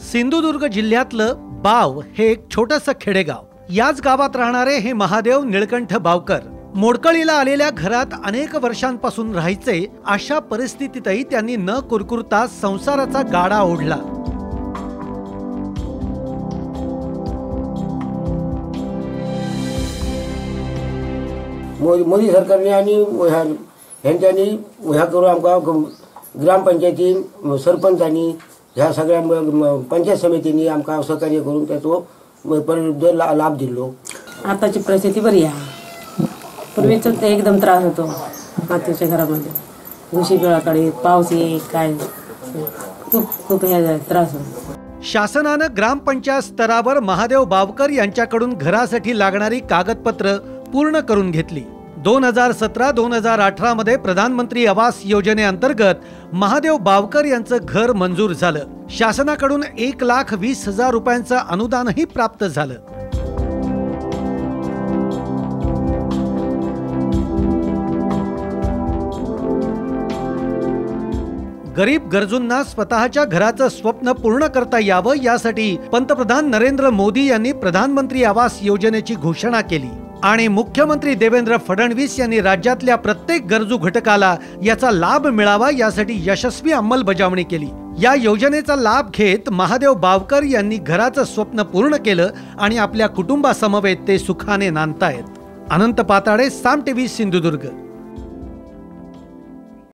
सिंधुदुर्ग जिल्ह्यातलं बाव हे एक छोटंसं खेडेगाव. याच गावात राहणारे हे महादेव निळकंठ बावकर मोडकळीला आलेल्या घरात अनेक वर्षांपासून राहायचे अशा परिस्थितीतही त्यांनी न कुरकुरता संसाराचा गाडा ओढला. मोदी मोदी सरकारने आणि ह्यांच्यानी ह्या करून आमकां ग्रामपंचायती सरपंचांनी ह्या सगळ्या पंचायत समितींनी आमकां सहकार्य करून त्याचो ला- लाभ दिलो. आताची परिस्थिती बरी आहे. पूर्वीच ते एकदम त्रास होतो. मातीच्या घरामध्ये. घुशी गळाकडे पाऊस ये काय? खूप खूप हे त्रास होतो. शासनानं ग्रामपंचायत स्तरावर महादेव बावकर यांच्याकडून घरासाठी लागणारी कागदपत्र पूर्ण करून घेतली. दोन हजार सतरा दोन हजार अठरामध्ये प्रधानमंत्री आवास योजनेअंतर्गत महादेव बावकर यांचं घर मंजूर झालं. शासनाकडून एक लाख वीस हजार रुपयांचं अनुदानही प्राप्त झालं. गरीब गरजूंना स्वतःच्या घराचं स्वप्न पूर्ण करता यावं यासाठी पंतप्रधान नरेंद्र मोदी यांनी प्रधानमंत्री आवास योजनेची घोषणा केली. आणि मुख्यमंत्री देवेंद्र फडणवीस यांनी राज्यातल्या प्रत्येक गरजू घटकाला याचा लाभ मिळावा यासाठी यशस्वी अंमलबजावणी केली. या योजनेचा लाभ घेत महादेव बावकर यांनी घराचं स्वप्न पूर्ण केलं आणि आपल्या कुटुंबासमवेत ते सुखाने नांदतायत. अनंत पाताडे साम टीव्ही सिंधुदुर्ग.